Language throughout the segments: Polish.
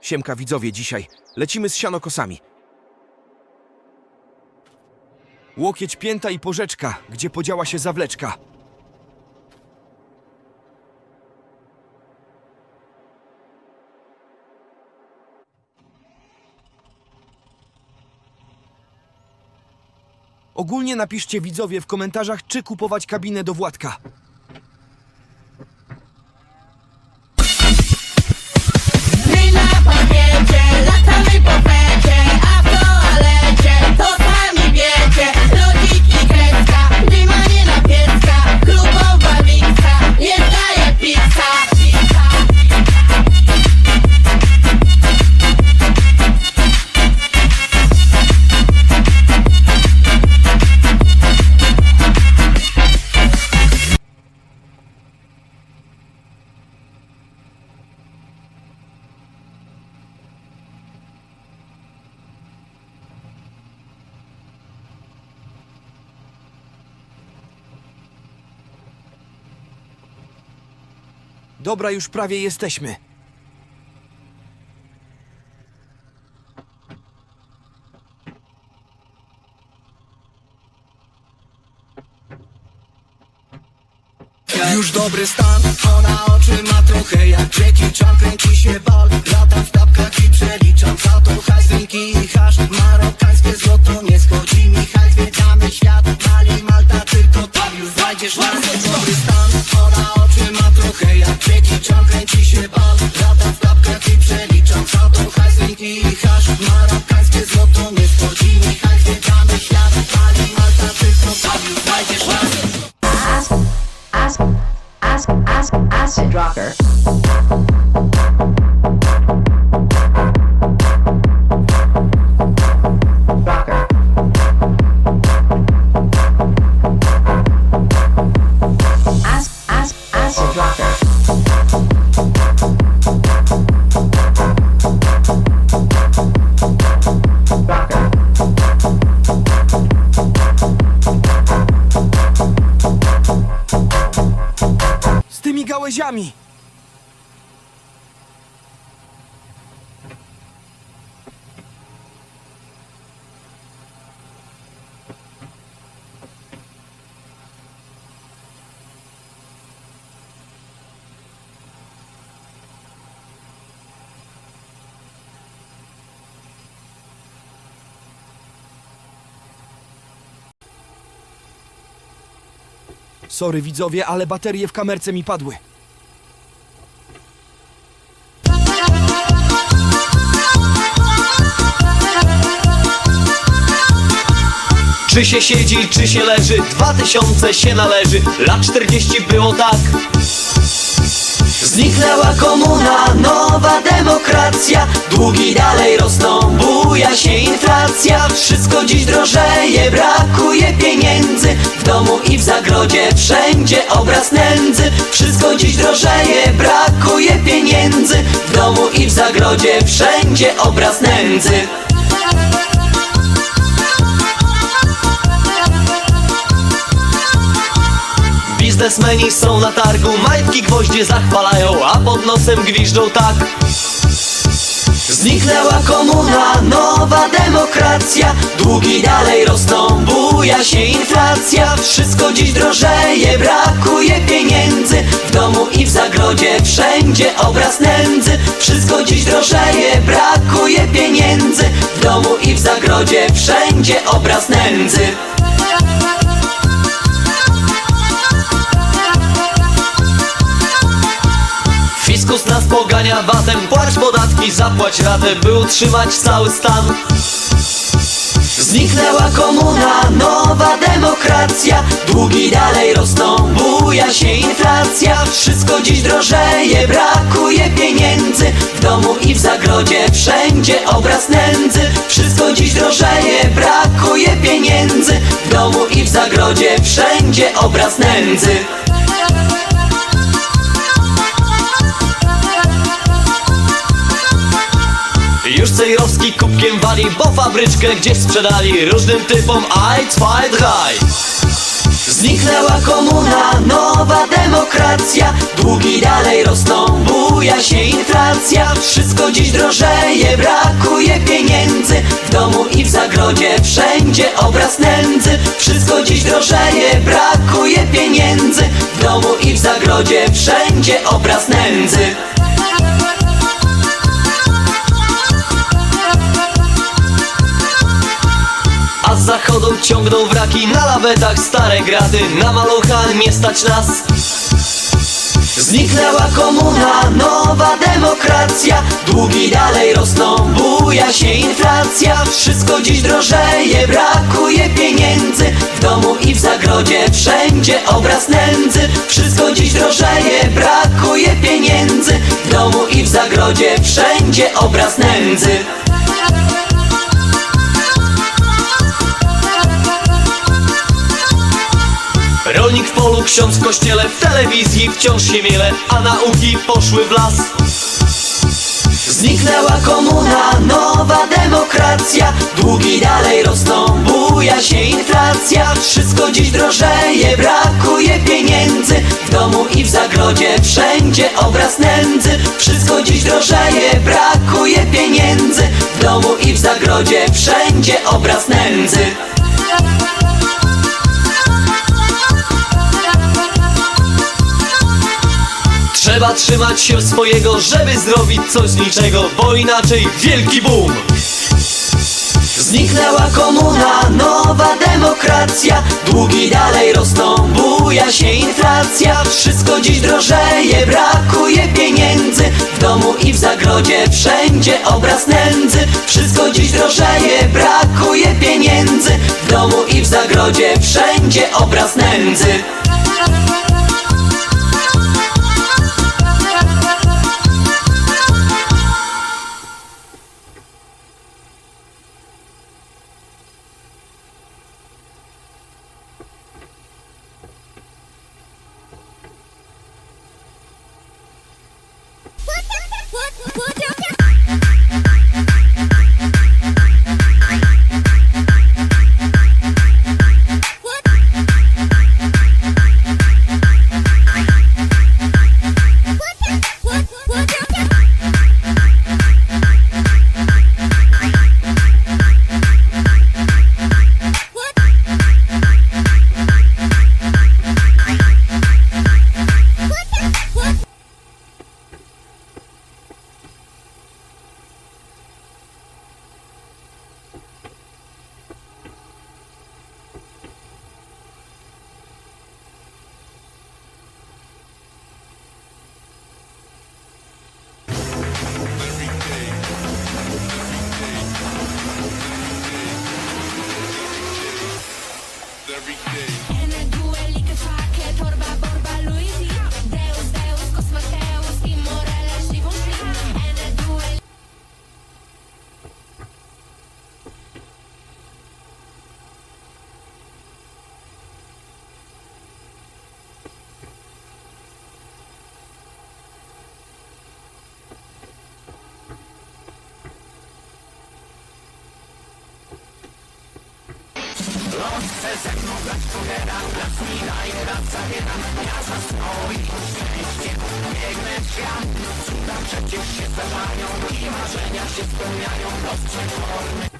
Siemka widzowie dzisiaj. Lecimy z sianokosami. Łokieć pięta i porzeczka, gdzie podziała się zawleczka. Ogólnie napiszcie widzowie w komentarzach, czy kupować kabinę do Władka. Dobra, już prawie jesteśmy. Już dobry stan, ona oczy ma trochę jak Jackie Chan Kręci się bal, lata w tapkach Sorry widzowie, ale baterie w kamerce mi padły. Czy się siedzi, czy się leży, dwa tysiące się należy Lat 40 było tak Zniknęła komuna, nowa demokracja. Długi dalej rosną, buja się inflacja. Wszystko dziś drożeje, brakuje pieniędzy. W domu i w zagrodzie, wszędzie obraz nędzy. Wszystko dziś drożeje, brakuje pieniędzy. W domu i w zagrodzie, wszędzie obraz nędzy Biznesmeni są na targu, majtki gwoździe zachwalają, a pod nosem gwiżdżą tak. Zniknęła komuna, nowa demokracja Długi dalej rosną, buja się inflacja. Wszystko dziś drożeje, brakuje pieniędzy W domu i w zagrodzie, wszędzie obraz nędzy. Wszystko dziś drożeje, brakuje pieniędzy W domu i w zagrodzie, wszędzie obraz nędzy pogania watem Płać podatki, zapłać ratę By utrzymać cały stan. Zniknęła komuna, nowa demokracja Długi dalej rosną, buja się inflacja. Wszystko dziś drożeje, brakuje pieniędzy. W domu i w zagrodzie, wszędzie obraz nędzy. Wszystko dziś drożeje, brakuje pieniędzy. W domu i w zagrodzie, wszędzie obraz nędzy Cejrowski kubkiem wali, bo fabryczkę gdzieś sprzedali Różnym typom 1, 2, 3 Zniknęła komuna, nowa demokracja Długi dalej rosną, buja się inflacja. Wszystko dziś drożeje, brakuje pieniędzy W domu i w zagrodzie, wszędzie obraz nędzy. Wszystko dziś drożeje, brakuje pieniędzy W domu i w zagrodzie, wszędzie obraz nędzy Zachodu ciągną wraki. Na lawetach stare graty Na malucha nie stać nas. Zniknęła komuna, nowa demokracja. Długi dalej rosną, buja się inflacja. Wszystko dziś drożeje, brakuje pieniędzy. W domu i w zagrodzie, wszędzie obraz nędzy. Wszystko dziś drożeje, brakuje pieniędzy. W domu i w zagrodzie, wszędzie obraz nędzy Rolnik w polu, ksiądz w kościele, w telewizji wciąż się miele, a nauki poszły w las. Zniknęła komuna, nowa demokracja Długi dalej rosną, buja się inflacja. Wszystko dziś drożeje, brakuje pieniędzy. W domu i w zagrodzie, wszędzie obraz nędzy. Wszystko dziś drożeje, brakuje pieniędzy. W domu i w zagrodzie, wszędzie obraz nędzy Trzeba trzymać się swojego, żeby zrobić coś z niczego Bo inaczej wielki boom. Zniknęła komuna, nowa demokracja Długi dalej rosną, buja się inflacja. Wszystko dziś drożeje, brakuje pieniędzy. W domu i w zagrodzie, wszędzie obraz nędzy. Wszystko dziś drożeje, brakuje pieniędzy. W domu i w zagrodzie, wszędzie obraz nędzy Chcę zegnąć brać pogera Raz mina i raz zabieram Jazda sno i szczęście Biegnę w świat Cuda przecież się zdarzają I marzenia się spełniają Dostrzeg formy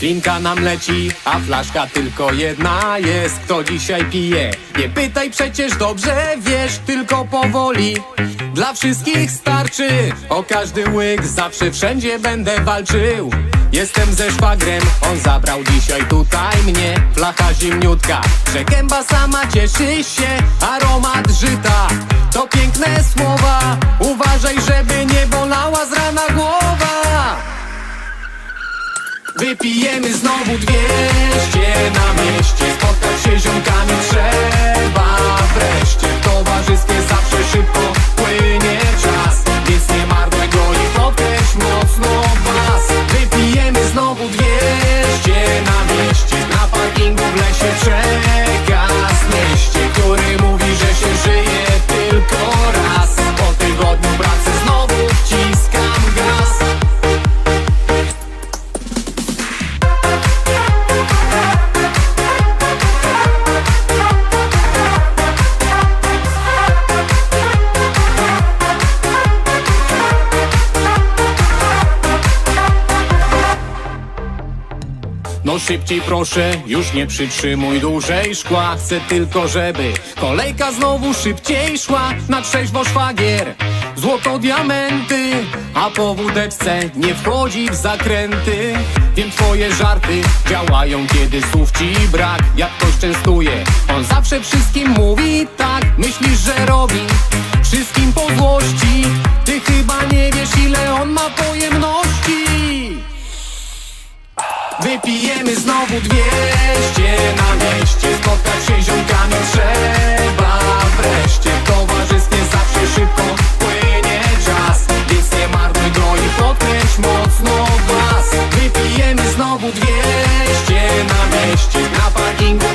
Ślinka nam leci, a flaszka tylko jedna jest. Kto dzisiaj pije? Nie pytaj przecież dobrze wiesz, tylko powoli. Dla wszystkich starczy, o każdy łyk zawsze wszędzie będę walczył. Jestem ze szwagrem, on zabrał dzisiaj tutaj mnie. Flacha zimniutka, że gęba sama cieszy się. Aromat żyta, to piękne słowa. Uważaj, żeby nie bolała z rana głowa Wypijemy znowu dwieście na mieście. Spotkać się ziomkami szybciej proszę Już nie przytrzymuj dłużej szkła. Chcę tylko, żeby kolejka znowu szybciej szła. Na trzeźwo szwagier Złoto diamenty A po wódeczce nie wchodzi w zakręty. Wiem twoje żarty działają kiedy słów ci brak. Jak ktoś częstuje On zawsze wszystkim mówi tak. Myślisz, że robi wszystkim po złości. Ty chyba nie wiesz ile on ma pojemności Wypijemy znowu dwieście na mieście Spotkać się ziomkami trzeba. Wreszcie towarzystwie zawsze szybko płynie czas. Więc nie marnuj go i podkręć mocno gaz Wypijemy znowu dwieście na mieście Na parkingu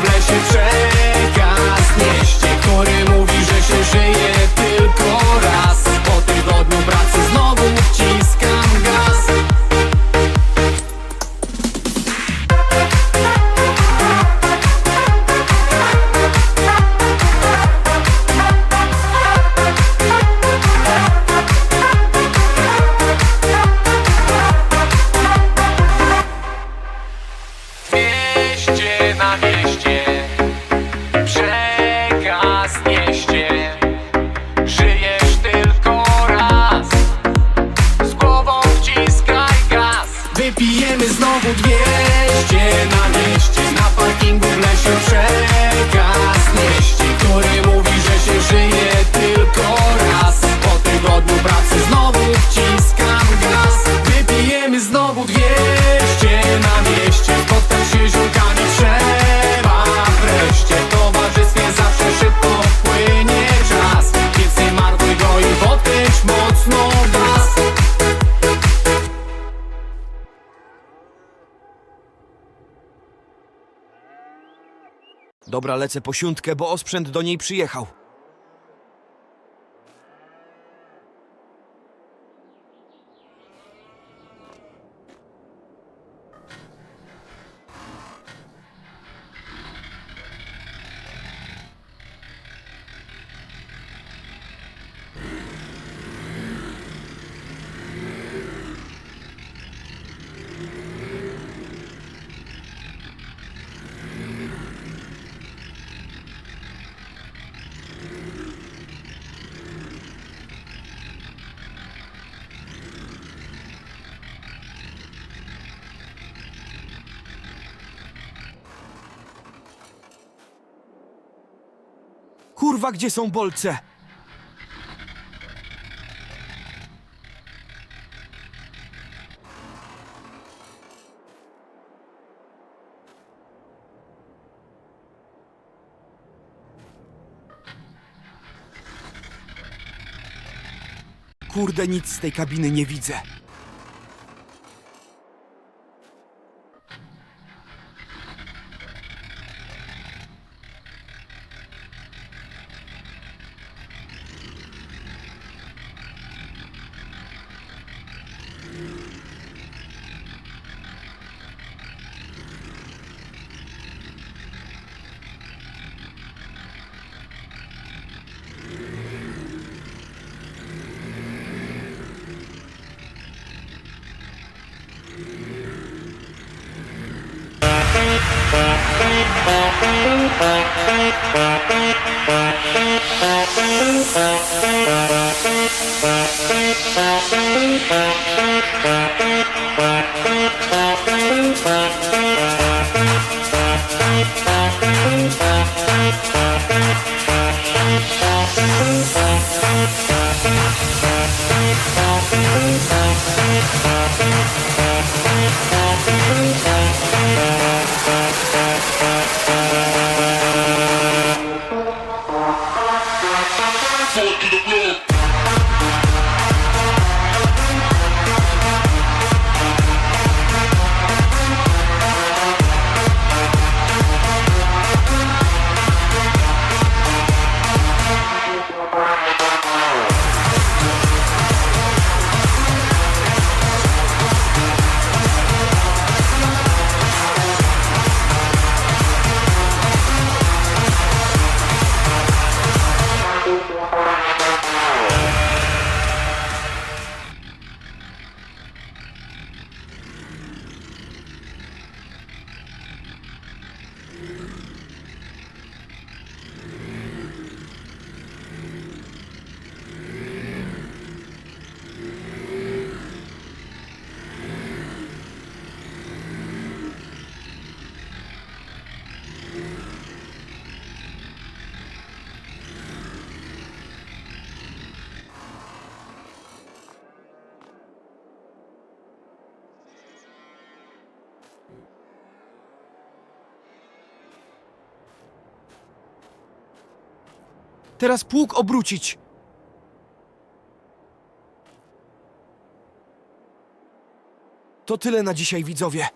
Dobra, lecę po siuntkę, bo osprzęt do niej przyjechał. Kurwa, gdzie są bolce? Kurde, nic z tej kabiny nie widzę. Thank you. forward through the Teraz pług obrócić. To tyle na dzisiaj, widzowie.